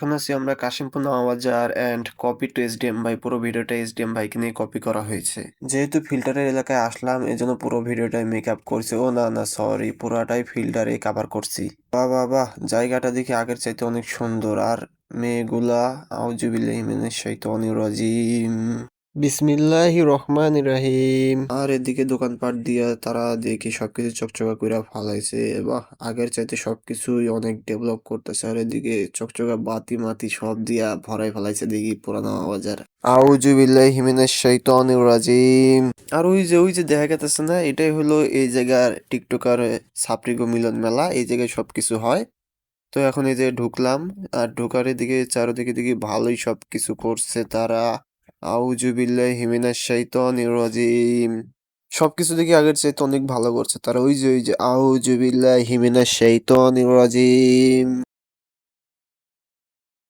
এখন আছি আমরা কাশিমপুর নওয়াজার অ্যান্ড কপি টু এসডিএম ভাই। পুরো ভিডিওটা এসডিএম ভাইকে নিয়ে কপি করা হয়েছে। যেহেতু ফিল্টারের এলাকায় আসলাম, এজন্য পুরো ভিডিওটাই মেকআপ করছে। ও না না সরি পুরাটাই ফিল্টারে কাভার করছি। বা বা বাহ, জায়গাটা দেখে আগের চাইতে অনেক সুন্দর। আর মেয়েগুলা আউজুবিল্লাহি ইমেনের শাইতানির রাজিম। বিসমিল্লাহি রহমান রাহিম। আর এদিকে দোকানপাট দিয়া তারা দেখি সবকিছু চকচকা কইরা ফালাইছে। বাহ, আগের চাইতে সবকিছুই অনেক ডেভেলপ করতেছে। আর এদিকে চকচকা বাতি মাতি সব দিয়া ভরাই ফেলাইছে দেখি পুরানো বাজার আউযু বিল্লাহি মিনাশ শাইতানির রাজিম। আর ওই যে ওই যে দেখা গেতেছে না, এটাই হলো এই জায়গার টিকটকার সাপ্রিগো মিলন মেলা। এই জায়গায় সবকিছু হয়। তো এখন এই যে ঢুকলাম, আর ঢোকার এদিকে, চারিদিকে দিকে ভালোই সব কিছু করছে তারা। সবকিছু দেখি আগের চাইতে অনেক ভালো করছে তারা। ওই যে ওই যে আউজুবিল্লাহ হিমিনা শাইতানির রাজিম।